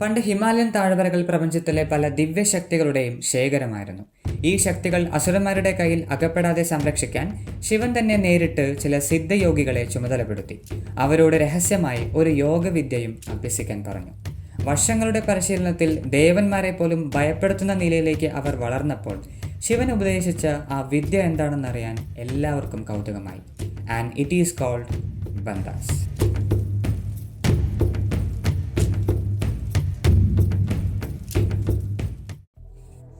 പണ്ട് ഹിമാലയൻ താഴ്വരകൾ പ്രപഞ്ചത്തിലെ പല ദിവ്യശക്തികളുടെയും ശേഖരമായിരുന്നു. ഈ ശക്തികൾ അസുരന്മാരുടെ കയ്യിൽ അകപ്പെടാതെ സംരക്ഷിക്കാൻ ശിവൻ തന്നെ നേരിട്ട് ചില സിദ്ധയോഗികളെ ചുമതലപ്പെടുത്തി. അവരോട് രഹസ്യമായി ഒരു യോഗവിദ്യയും അഭ്യസിക്കാൻ പറഞ്ഞു. വർഷങ്ങളുടെ പരിശീലനത്തിൽ ദേവന്മാരെ പോലും ഭയപ്പെടുത്തുന്ന നിലയിലേക്ക് അവർ വളർന്നപ്പോൾ ശിവൻ ഉപദേശിച്ച ആ വിദ്യ എന്താണെന്നറിയാൻ എല്ലാവർക്കും കൗതുകമായി. And it is called bandhas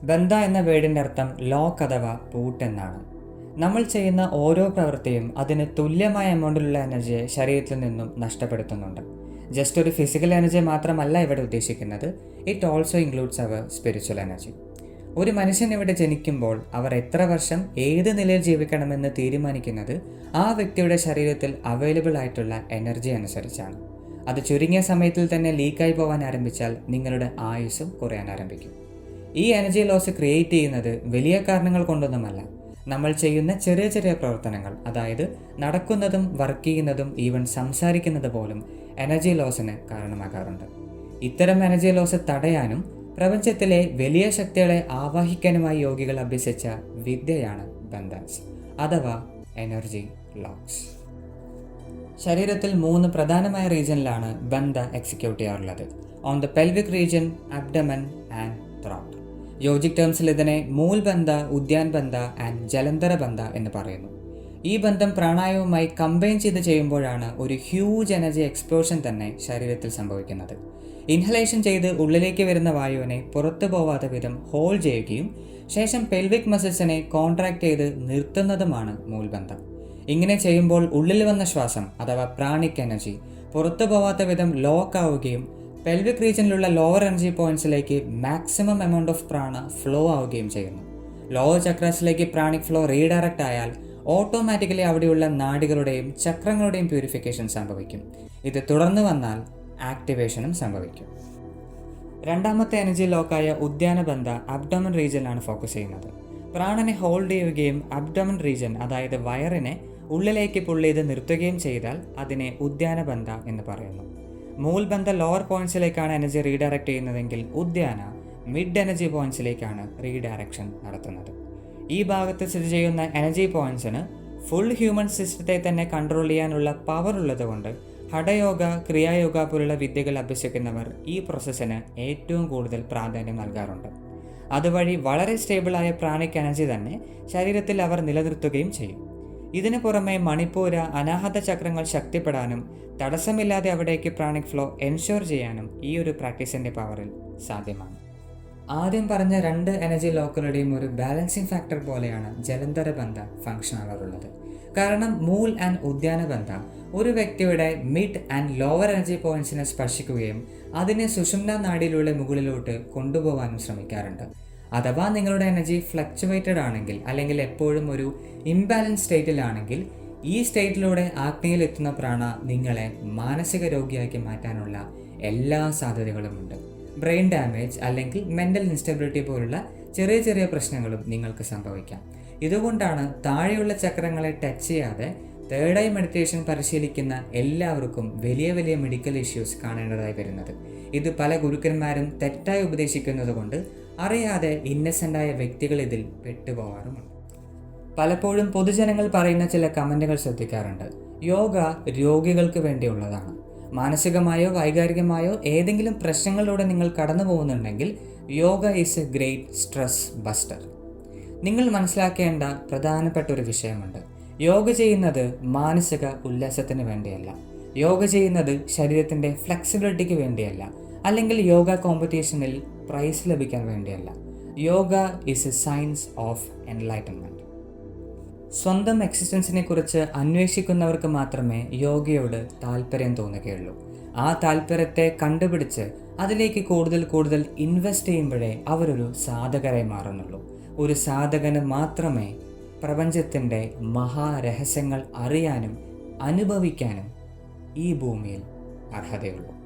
bandha എന്ന വേർഡിന്റെ അർത്ഥം ലോക്ക് അഥവാ പൂട്ട് എന്നാണ്. നമ്മൾ ചെയ്യുന്ന ഓരോ പ്രവൃത്തിയും അതിന് തുല്യമായ എമൗണ്ടിലുള്ള എനർജിയെ ശരീരത്തിൽ നിന്നും നഷ്ടപ്പെടുത്തുന്നുണ്ട്. ജസ്റ്റ് ഒരു ഫിസിക്കൽ എനർജി മാത്രമല്ല ഇവിടെ ഉദ്ദേശിക്കുന്നത്. It also includes our spiritual energy ഒരു മനുഷ്യൻ ഇവിടെ ജനിക്കുമ്പോൾ അവർ എത്ര വർഷം ഏത് നിലയിൽ ജീവിക്കണമെന്ന് തീരുമാനിക്കുന്നത് ആ വ്യക്തിയുടെ ശരീരത്തിൽ അവൈലബിൾ ആയിട്ടുള്ള എനർജി അനുസരിച്ചാണ്. അത് ചുരുങ്ങിയ സമയത്തിൽ തന്നെ ലീക്കായി പോകാൻ ആരംഭിച്ചാൽ നിങ്ങളുടെ ആയുസ്സും കുറയാൻ ആരംഭിക്കും. ഈ എനർജി ലോസ് ക്രിയേറ്റ് ചെയ്യുന്നത് വലിയ കാരണങ്ങൾ കൊണ്ടൊന്നുമല്ല. നമ്മൾ ചെയ്യുന്ന ചെറിയ ചെറിയ പ്രവർത്തനങ്ങൾ അതായത് നടക്കുന്നതും വർക്ക് ചെയ്യുന്നതും ഈവൻ സംസാരിക്കുന്നത് പോലും എനർജി ലോസിന് കാരണമാകാറുണ്ട്. ഇത്തരം എനർജി ലോസ് തടയാനും പ്രപഞ്ചത്തിലെ വലിയ ശക്തികളെ ആവാഹിക്കാനുമായി യോഗികൾ അഭ്യസിച്ച വിദ്യയാണ് ബന്ധൻസ് അഥവാ എനർജി ലോക്സ് ശരീരത്തിൽ മൂന്ന് പ്രധാനമായ റീജിയനിലാണ് ബന്ധ എക്സിക്യൂട്ട് ചെയ്യാറുള്ളത് on the pelvic region abdomen and throat yogic ടേംസിൽ ഇതിനെ മൂൽബന്ധ ഉദ്യാൻ ബന്ധ ആൻഡ് ജലന്ധര ബന്ധ എന്ന് പറയുന്നു. ഈ ബന്ധം പ്രാണായവുമായി കമ്പൈൻ ചെയ്ത് ചെയ്യുമ്പോഴാണ് ഒരു ഹ്യൂജ് എനർജി എക്സ്പ്ലോഷൻ തന്നെ ശരീരത്തിൽ സംഭവിക്കുന്നത്. ഇൻഹലേഷൻ ചെയ്ത് ഉള്ളിലേക്ക് വരുന്ന വായുവിനെ പുറത്തു പോവാത്ത വിധം ഹോൾഡ് ചെയ്യുകയും ശേഷം പെൽവിക് മസിൽസിനെ കോൺട്രാക്ട് ചെയ്ത് നിർത്തുന്നതുമാണ് മൂൽബന്ധം ഇങ്ങനെ ചെയ്യുമ്പോൾ ഉള്ളിൽ വന്ന ശ്വാസം അഥവാ പ്രാണിക് എനർജി പുറത്തു പോവാത്ത വിധം ലോക്ക് ആവുകയും പെൽവിക് റീജിയനിലുള്ള lower energy പോയിന്റ്സിലേക്ക് maximum amount of prana flow ആവുകയും ചെയ്യുന്നു. ലോവർ ചക്രാസിലേക്ക് പ്രാണിക് ഫ്ലോ റീഡയറക്റ്റ് ആയാൽ ഓട്ടോമാറ്റിക്കലി അവിടെയുള്ള നാടികളുടെയും ചക്രങ്ങളുടെയും പ്യൂരിഫിക്കേഷൻ സംഭവിക്കും. ഇത് തുടർന്ന് വന്നാൽ ആക്ടിവേഷനും സംഭവിക്കും. രണ്ടാമത്തെ എനർജി ലോക്കായ ഉദ്യാനബന്ധ അബ്ഡോമൻ റീജിയനിലാണ് ഫോക്കസ് ചെയ്യുന്നത്. പ്രാണനെ ഹോൾഡ് ചെയ്യുകയും അബ്ഡോമൻ റീജിയൻ അതായത് വയറിനെ ഉള്ളിലേക്ക് പുള്ളിയത് നിർത്തുകയും ചെയ്താൽ അതിനെ ഉദ്യാനബന്ധ എന്ന് പറയുന്നു. മൂൽബന്ധ ലോവർ പോയിന്റ്സിലേക്കാണ് എനർജി റീഡയറക്റ്റ് ചെയ്യുന്നതെങ്കിൽ ഉദ്യാന മിഡ് എനർജി പോയിന്റ്സിലേക്കാണ് റീഡയറക്ഷൻ നടത്തുന്നത്. ഈ ഭാഗത്ത് സ്ഥിതി ചെയ്യുന്ന എനർജി പോയിന്റ്സിന് ഫുൾ ഹ്യൂമൻ സിസ്റ്റത്തെ തന്നെ കൺട്രോൾ ചെയ്യാനുള്ള പവർ ഉള്ളതുകൊണ്ട് ഹഠയോഗ ക്രിയായോഗ പോലുള്ള വിദ്യകൾ അഭ്യസിക്കുന്നവർ ഈ പ്രോസസ്സിന് ഏറ്റവും കൂടുതൽ പ്രാധാന്യം നൽകാറുണ്ട്. അതുവഴി വളരെ സ്റ്റേബിളായ പ്രാണിക് എനർജി തന്നെ ശരീരത്തിൽ അവർ നിലനിർത്തുകയും ചെയ്യും. ഇതിനു പുറമെ മണിപ്പൂര അനാഹത ചക്രങ്ങൾ ശക്തിപ്പെടാനും തടസ്സമില്ലാതെ അവിടേക്ക് പ്രാണിക് ഫ്ലോ എൻഷുർ ചെയ്യാനും ഈ ഒരു പ്രാക്ടീസിന്റെ പവറിൽ സാധ്യമാണ്. ആദ്യം പറഞ്ഞ രണ്ട് എനർജി ലോക്കുകളുടെയും ഒരു ബാലൻസിങ് ഫാക്ടർ പോലെയാണ് ജലന്ധര ബന്ധ ഫംഗ്ഷൻ ആവാറുള്ളത് കാരണം മൂൽ ആൻഡ് ഉദ്യാന ബന്ധ ഒരു വ്യക്തിയുടെ മിഡ് ആൻഡ് ലോവർ എനർജി പോയിന്റ്സിനെ സ്പർശിക്കുകയും അതിനെ സുഷുമ്ന നാടിയിലൂടെ മുകളിലോട്ട് കൊണ്ടുപോകാനും ശ്രമിക്കാറുണ്ട്. അഥവാ നിങ്ങളുടെ എനർജി ഫ്ലക്ച്വേറ്റഡ് ആണെങ്കിൽ അല്ലെങ്കിൽ എപ്പോഴും ഒരു ഇംബാലൻസ് സ്റ്റേറ്റിലാണെങ്കിൽ ഈ സ്റ്റേറ്റിലൂടെ ആജ്ഞയിലെത്തുന്ന പ്രാണ നിങ്ങളെ മാനസിക രോഗിയാക്കി മാറ്റാനുള്ള എല്ലാ സാധ്യതകളുമുണ്ട് ബ്രെയിൻ ഡാമേജ് അല്ലെങ്കിൽ മെന്റൽ ഇൻസ്റ്റബിലിറ്റി പോലുള്ള ചെറിയ ചെറിയ പ്രശ്നങ്ങളും നിങ്ങൾക്ക് സംഭവിക്കാം. ഇതുകൊണ്ടാണ് താഴെയുള്ള ചക്രങ്ങളെ ടച്ച് ചെയ്യാതെ തേർഡ് ഐ മെഡിറ്റേഷൻ പരിശീലിക്കുന്ന എല്ലാവർക്കും വലിയ വലിയ മെഡിക്കൽ ഇഷ്യൂസ് കാണേണ്ടതായി വരുന്നത്. ഇത് പല ഗുരുക്കന്മാരും തെറ്റായി ഉപദേശിക്കുന്നത് കൊണ്ട് അറിയാതെ ഇന്നസെന്റായ വ്യക്തികൾ ഇതിൽ പെട്ടുപോകാറുമുണ്ട്. പലപ്പോഴും പൊതുജനങ്ങൾ പറയുന്ന ചില കമന്റുകൾ ശ്രദ്ധിക്കാറുണ്ട്. യോഗ രോഗികൾക്ക് വേണ്ടിയുള്ളതാണ്. മാനസികമായോ വൈകാരികമായോ ഏതെങ്കിലും പ്രശ്നങ്ങളിലൂടെ നിങ്ങൾ കടന്നു പോകുന്നുണ്ടെങ്കിൽ yoga is a great stress buster നിങ്ങൾ മനസ്സിലാക്കേണ്ട പ്രധാനപ്പെട്ട ഒരു വിഷയമുണ്ട്. യോഗ ചെയ്യുന്നത് മാനസിക ഉല്ലാസത്തിന് വേണ്ടിയല്ല. യോഗ ചെയ്യുന്നത് ശരീരത്തിന്റെ ഫ്ലെക്സിബിലിറ്റിക്ക് വേണ്ടിയല്ല. അല്ലെങ്കിൽ യോഗ കോമ്പറ്റീഷനിൽ പ്രൈസ് ലഭിക്കാൻ വേണ്ടിയല്ല. Yoga is a science of enlightenment സ്വന്തം എക്സിസ്റ്റൻസിനെ കുറിച്ച് അന്വേഷിക്കുന്നവർക്ക് മാത്രമേ യോഗയോട് താല്പര്യം തോന്നുകയുള്ളൂ. ആ താല്പര്യത്തെ കണ്ടുപിടിച്ച് അതിലേക്ക് കൂടുതൽ കൂടുതൽ ഇൻവെസ്റ്റ് ചെയ്യുമ്പോഴേ അവരൊരു സാധകരായി മാറുന്നുള്ളൂ. ഒരു സാധകന് മാത്രമേ പ്രപഞ്ചത്തിന്റെ മഹാരഹസ്യങ്ങൾ അറിയാനും അനുഭവിക്കാനും ഈ ഭൂമിയിൽ അർഹതയുള്ളൂ.